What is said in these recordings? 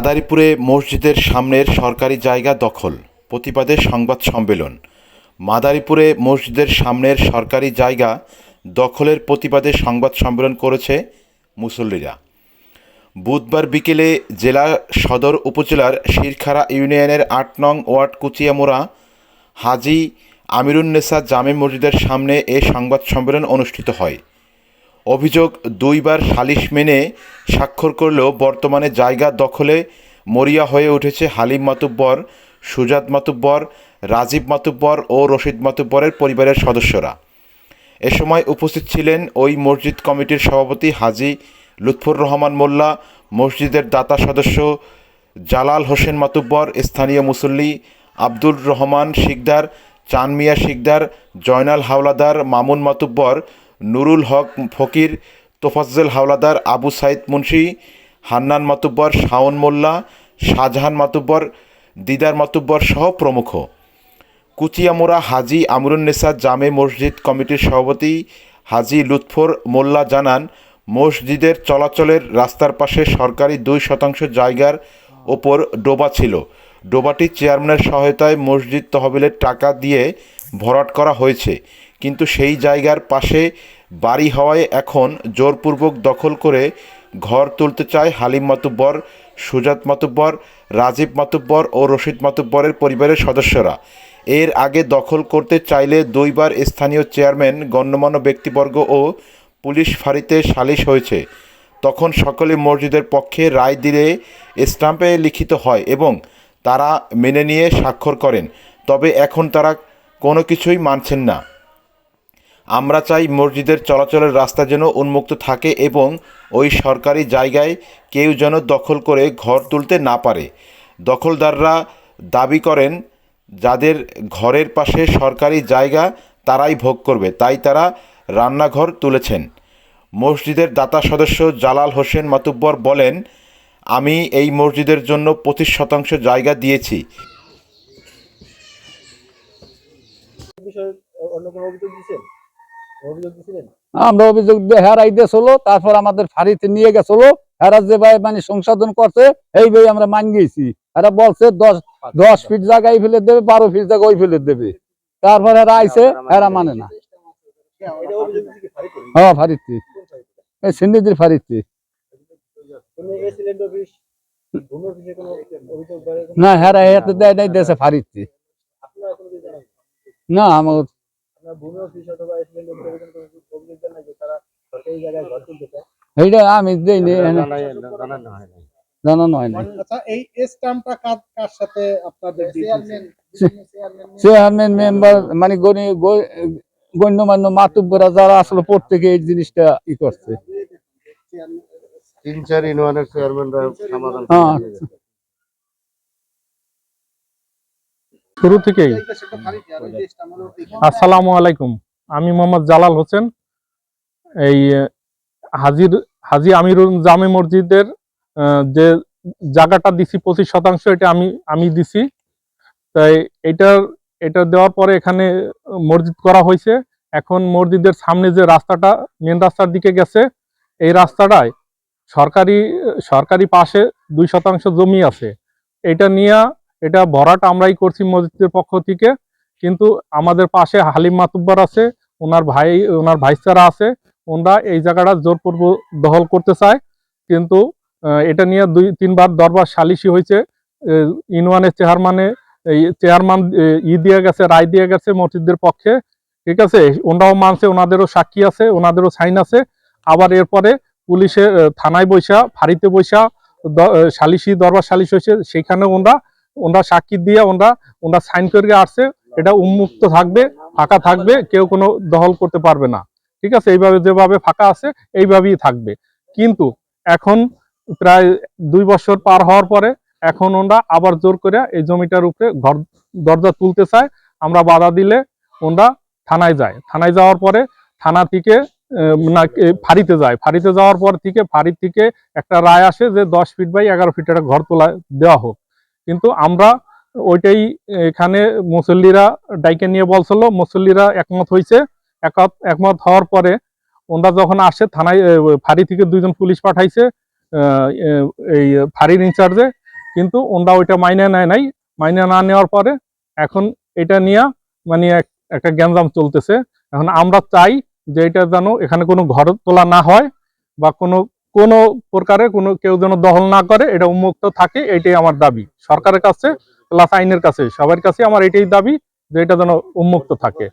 মাদারীপুরে মসজিদের সামনের সরকারি জায়গা দখল। প্রতিবাদে সংবাদ সম্মেলন। মাদারীপুরে মসজিদের সামনের সরকারি জায়গা দখলের প্রতিবাদে সংবাদ সম্মেলন করেছে মুসল্লিরা। বুধবার বিকেলে জেলা সদর উপজেলার শিরখারা ইউনিয়নের আট নং ওয়ার্ড কুচিয়ামোড়া হাজি আমিরুন্নেসা জামে মসজিদের সামনে এ সংবাদ সম্মেলন অনুষ্ঠিত হয়। অভিযোগ দুইবার সালিশ মেনে স্বাক্ষর করলেও বর্তমানে জায়গা দখলে মরিয়া হয়ে উঠেছে হালিম মাতুব্বর, সুজাত মাতুব্বর, রাজীব মাতুব্বর ও রশিদ মাতুব্বরের পরিবারের সদস্যরা। এ সময় উপস্থিত ছিলেন ওই মসজিদ কমিটির সভাপতি হাজি লুৎফুর রহমান মোল্লা, মসজিদের দাতা সদস্য জালাল হোসেন মাতুব্বর, স্থানীয় মুসল্লি আব্দুর রহমান শিকদার, চানমিয়া শিকদার, জয়নাল হাওলাদার মামুন মাতুব্বর নুরুল হক ফকির, তোফাজ্জল হাওলাদার আবু সাইদ মুন্সি, হান্নান মাতুব্বর, শাওন মোল্লা, শাহজাহান মাতুব্বর, দিদার মাতুব্বর সহ প্রমুখ। কুচিয়ামোড়া হাজি আমরুন্নেসা জামে মসজিদ কমিটির সভাপতি হাজি লুৎফর মোল্লা জানান, মসজিদের চলাচলের রাস্তার পাশে সরকারি দুই শতাংশ জায়গার ওপর ডোবা ছিল। ডোবাটি চেয়ারম্যানের সহায়তায় মসজিদ তহবিলের টাকা দিয়ে ভরাট করা হয়েছে। কিন্তু সেই জায়গার পাশে বাড়ি হওয়ায় এখন জোরপূর্বক দখল করে ঘর তুলতে চায় হালিম মাতুব্বর, সুজাত মাতুব্বর, রাজীব মাতুব্বর ও রশিদ মাতুব্বরের পরিবারের সদস্যরা। এর আগে দখল করতে চাইলে দুইবার স্থানীয় চেয়ারম্যান, গণ্যমান্য ব্যক্তিবর্গ ও পুলিশ ফাঁড়িতে সালিশ হয়েছে। তখন সকলে মসজিদের পক্ষে রায় দিলে স্টাম্পে লিখিত হয় এবং তারা মেনে নিয়ে স্বাক্ষর করেন। তবে এখন তারা কোনো কিছুই মানছেন না। আমরা চাই মসজিদের চলাচলের রাস্তা যেন উন্মুক্ত থাকে এবং ওই সরকারি জায়গায় কেউ যেন দখল করে ঘর তুলতে না পারে। দখলদাররা দাবি করেন, যাদের ঘরের পাশে সরকারি জায়গা তারাই ভোগ করবে, তাই তারা রান্নাঘর তুলেছেন। মসজিদের দাতা সদস্য জালাল হোসেন মাতুব্বর বলেন, আমি এই মসজিদের জন্য পঁচিশ শতাংশ জায়গা দিয়েছি। অন্য কোনো অভিযোগ আমরা অভিযোগ দিয়ে হেরাই দিয়ে চলো তারপর আমাদের ফাঁড়িতে নিয়ে গেছিল হেরা যে ভাই মানে সংশোধন করছে এই ভাই আমরা মান গেছি। এরা বলছে দশ দশ ফিট জায়গায় ফেলে দেবে বারো ফিট জায়গা ওই ফেলে দেবে। তারপর এরা আইছে এরা মানে না। হ্যাঁ ফাঁড়িতে। এই বা এরকম? না হেরা হেতে দেয় নাই দেশে জানেন? না আমার ভূমি অফিস অথবা এসিলেন্ট অফিস এরকম কোনো অভিযোগ দেন যে তারা সরকারি জায়গায় ঘর তুলতে চায়? এইটা আমি দেইনি জানানো হয় না আচ্ছা এই স্ট্যাম্পটা কার কার সাথে আপনাদের চেয়ারম্যান চেয়ারম্যান মেম্বার মানে গণি গণ্যমান্য মাতুব্বরা যারা আসলে প্রত্যেকে এই জিনিসটা ই করছে। তিন চার ইউনিয়নের চেয়ারম্যানরা সমাধান হ্যাঁ শুরু থেকেই। আসসালামু আলাইকুম। আমি মোহাম্মদ জালাল হোসেন। এই হাজির, হাজি আমিরুল জামে মসজিদের যে জায়গাটা দিছি পঁচিশ শতাংশ, এটা আমি আমি দিছি। তাই এটার, এটা দেওয়ার পরে এখানে মসজিদ করা হয়েছে। এখন মসজিদের সামনে যে রাস্তাটা মেন রাস্তার দিকে গেছে, এই রাস্তাটায় সরকারি সরকারি পাশে দুই শতাংশ জমি আছে। এটা নিয়ে এটা ভরাট আমরাই করছি মসজিদের পক্ষ থেকে। কিন্তু আমাদের পাশে হালিম মাতুব্বার আছে ওনার ভাই ওনার ভাইচারা আছে। ওনারা এই জায়গাটা জোরপূর্ব দখল করতে চায়। কিন্তু এটা নিয়ে দুই তিনবার দরবার সালিশি হয়েছে। ইউনিয়নের চেয়ারম্যানে চেয়ারম্যান ই দিয়ে গেছে রায় দিয়ে গেছে মসজিদের পক্ষে। ঠিক আছে? ওনারাও মানছে ওনাদেরও সাক্ষী আছে ওনাদেরও সাইন আছে। আবার এরপরে পুলিশে আহ, থানায় বৈশা ফাঁড়িতে বৈশা সালিশি দরবার সালিশ হয়েছে সেখানে ওনারা ওনারা সাক্ষী দিয়ে ওনারা ওনারা সাইন করে আসছে। এটা উন্মুক্ত থাকবে, ফাঁকা থাকবে, কেউ কোনো দখল করতে পারবে না। ঠিক আছে? এইভাবে যেভাবে ফাঁকা আছে, এইভাবেই থাকবে। কিন্তু এখন প্রায় দুই বছর পার হওয়ার পরে এখন ওনারা আবার জোর করে এই জমিটার উপরে ঘর, দরজা তুলতে চায়। আমরা বাধা দিলে ওনারা থানায় যায়। থানায় যাওয়ার পরে থানা থেকে না ফাঁড়িতে যায়। ফাঁড়িতে যাওয়ার পর থেকে, ফাঁড়ির থেকে একটা রায় আসে যে দশ ফিট বাই এগারো ফিট একটা ঘর তোলা, দেওয়া হোক। কিন্তু আমরা ওইটাই এখানে মুসল্লিরা ডাইকে নিয়ে বলছিল, মুসল্লিরা একমত হয়েছে একমত হওয়ার পরে ওনারা যখন আসে থানায় ফাঁড়ি থেকে দুইজন পুলিশ পাঠাইছে এই ফাঁড়ির ইনচার্জে। কিন্তু ওনরা ওইটা মাইনে নেয় নাই। মাইনে না নেওয়ার পরে এখন এটা নিয়ে মানে এক- একটা গ্যাঞ্জাম চলতেছে। এখন আমরা চাই যে এটা যেন এখানে কোনো ঘর তোলা না হয় বা কোনো কোনো প্রকারে কোনো কেউ যেন দখল না করে, এটা উন্মুক্ত থাকে, এটাই আমার দাবি। সরকারের কাছে প্লাস আইনের কাছে, সবার কাছে আমার এটাই দাবি যে এটা যেন উন্মুক্ত থাকে।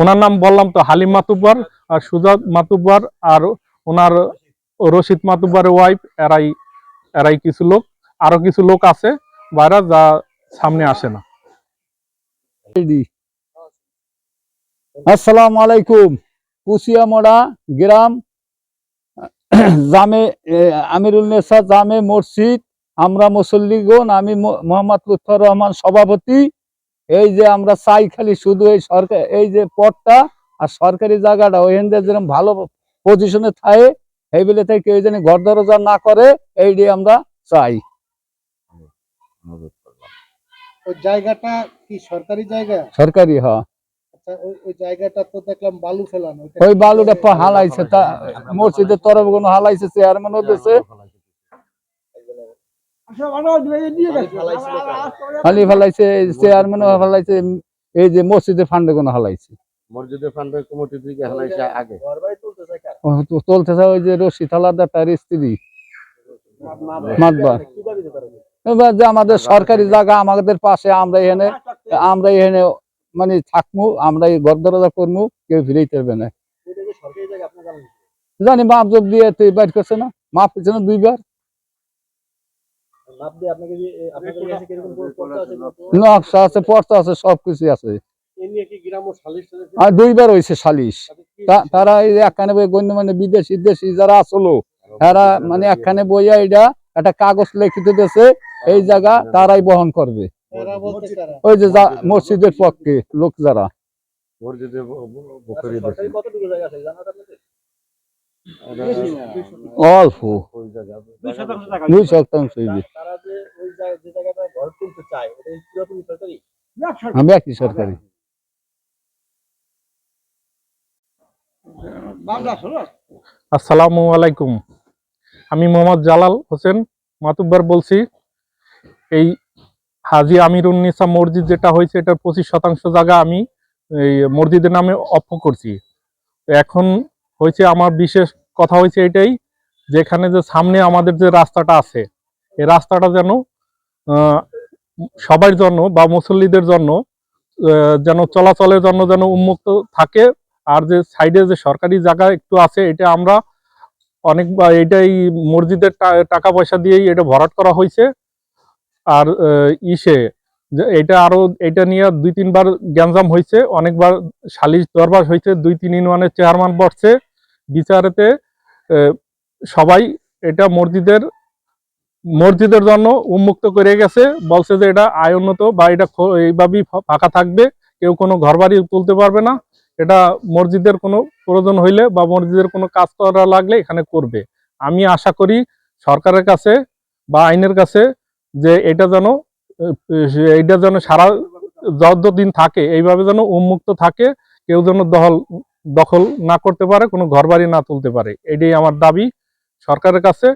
ওনার নাম বললাম তো, হালিম মাতুব্বর আর সুজাত মাতুব্বর আর ওনার রশিদ মাতুব্বরের ওয়াইফ এরাই এরাই কিছু লোক। আরও কিছু লোক আছে বাইরা যা সামনে আসে না। আসসালামু আলাইকুম। কুশিয়ামোড়া গ্রাম জামে আমিরুল নেসা জামে মসজিদ আমরা মুসল্লিগণ আমি মোহাম্মদ লুৎফর রহমান সভাপতি। এই যে আমরা চাই খালি শুধু এই সরকার এই যে পদটা আর সরকারি জায়গাটা ওইখান দিয়ে যেরকম ভালো পজিশনে থাকে এই বেলে থেকে কেউ যেন ঘর দরজা না করে এই এইটি আমরা চাই। ওই জায়গাটা কি সরকারি জায়গা? সরকারি হ্যাঁ। ওই ওই জায়গাটা তো দেখলাম বালু ফেলানো ওই বালুটা হালাইছে তা মসজিদের তরফ কোনো হালাইছে চেয়ারম্যানও দিছে খালি ফেলাইছে চেয়ারম্যানও ফেলাইছে এই যে মসজিদের ফান্ডে কোনো হালাইছে মসজিদের কমিটি থেকে আগে চলতেছে ওই রশি তার স্ত্রী। মাতবার। যে আমাদের সরকারি জায়গা আমাদের পাশে আমরা এখানে আমরা এখানে মানে থাকব আমরা এই ঘর দরজা করব কেউ ফিরেই পারবে না? জানি মাপ যোগ দিয়ে তুই বাইর করছে না। মাপ দিচ্ছে না দুইবার। নকশা আছে? পর্চা আছে সবকিছু আছে এ নিয়ে কি গ্রাম ও সালিশ টালিশ আর দুইবার হয়েছে সালিশ। তা- তারা এই একখানে বই গণ্য মানে বিদেশি দেশি যারা আসলো তারা মানে একখানে বইয়া এটা একটা কাগজ লিখিত দিয়েছে এই জায়গা তারাই বহন করবে। ওই যে মসজিদের পক্ষে লোক যারা। ব- আচ্ছা? অল্প। দুই শতাংশ আমি একই সরকারি। আসসালামু আলাইকুম। আমি মোহাম্মদ জালাল হোসেন মাতুব্বার বলছি। এই হাজি আমিরুন্নিসা মসজিদ যেটা হয়েছে, এটার পঁচিশ শতাংশ জায়গা আমি এই মসজিদের নামে অপ্প করছি। এখন হয়েছে আমার বিশেষ কথা হয়েছে এটাই, যেখানে যে সামনে আমাদের যে রাস্তাটা আছে, এই রাস্তাটা যেন সবার জন্য বা মুসল্লিদের জন্য যেন চলাচলের জন্য যেন উন্মুক্ত থাকে। আর যে সাইডে যে সরকারি জায়গা একটু আছে, এটা আমরা অনেক এটাই মসজিদের টাকা পয়সা দিয়েই এটা ভরাট করা হয়েছে। আর ইসে এটা আরও, এটা নিয়ে দুই তিনবার গ্যাঞ্জাম হয়েছে অনেকবার সালিশ দরবার হয়েছে দুই তিন ইউনিয়নের চেয়ারম্যান বসছে, বিচারেতে সবাই এটা মসজিদের মসজিদের জন্য উন্মুক্ত করে গেছে, বলছে যে এটা আয়োন্নত বা এটা এইভাবেই ফাঁকা থাকবে, কেউ কোনো ঘরবাড়ি তুলতে পারবে না, এটা মসজিদের কোনো প্রয়োজন হইলে বা মসজিদের কোনো কাজ করা লাগলে এখানে করবে। আমি আশা করি সরকারের কাছে বা আইনের কাছে যে এটা যেন এইটা যেন সারা যতদিন থাকে এইভাবে যেন উন্মুক্ত থাকে কেউ যেন দখল দখল না করতে পারে কোনো ঘরবাড়ি না তুলতে পারে। এটাই আমার দাবি সরকারের কাছে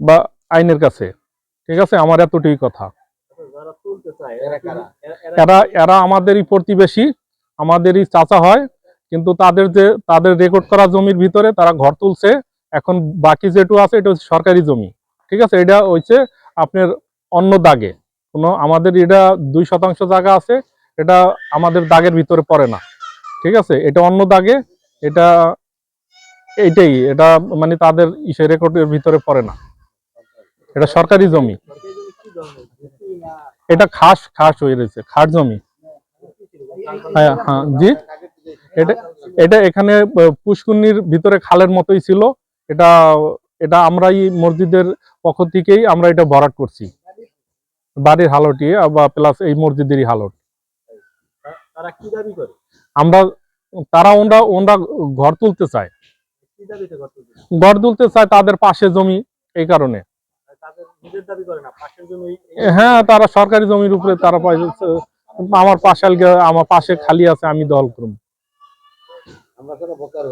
বা আইনের কাছে। ঠিক আছে? আমার এতটুকুই কথা। যারা তুলতে চায় এরা এরা- এরা এরা এরা আমাদেরই প্রতিবেশী আমাদেরই চাচা হয় কিন্তু তাদের যে তাদের রেকর্ড করা জমির ভিতরে তারা ঘর তুলছে এখন বাকি যেটু আছে এটা হচ্ছে সরকারি জমি। ঠিক আছে? এটা হচ্ছে আপনার অন্য দাগে। কোনো আমাদের এটা দুই শতাংশ জায়গা আছে, এটা আমাদের দাগের ভিতরে পড়ে না। ঠিক আছে? এটা অন্য দাগে, এটা এইটাই, এটা মানে তাদের ইসে রেকর্ডের ভিতরে পড়ে না। এটা সরকারি জমি। এটা খাস খাস হয়ে রয়েছে, খাস জমি। হ্যাঁ হ্যাঁ জি। এটা এটা এখানে পুষ্কুন্নির ভিতরে খালের মতোই ছিল। এটা এটা আমরাই মসজিদের পক্ষ থেকেই আমরা এটা ভরাট করছি। বাড়ির হালটি বা প্লাস এই মসজিদেরই হালট। তারা কি দাবি করে? আমরা তারা ওনরা ওনরা ঘর তুলতে চায়। ঘর তুলতে চায়? তাদের পাশে জমি এই কারণে। হ্যাঁ তারা সরকারি জমির উপরে তারা আমার পাশে আমার পাশে খালি আছে আমি দল করব। বকার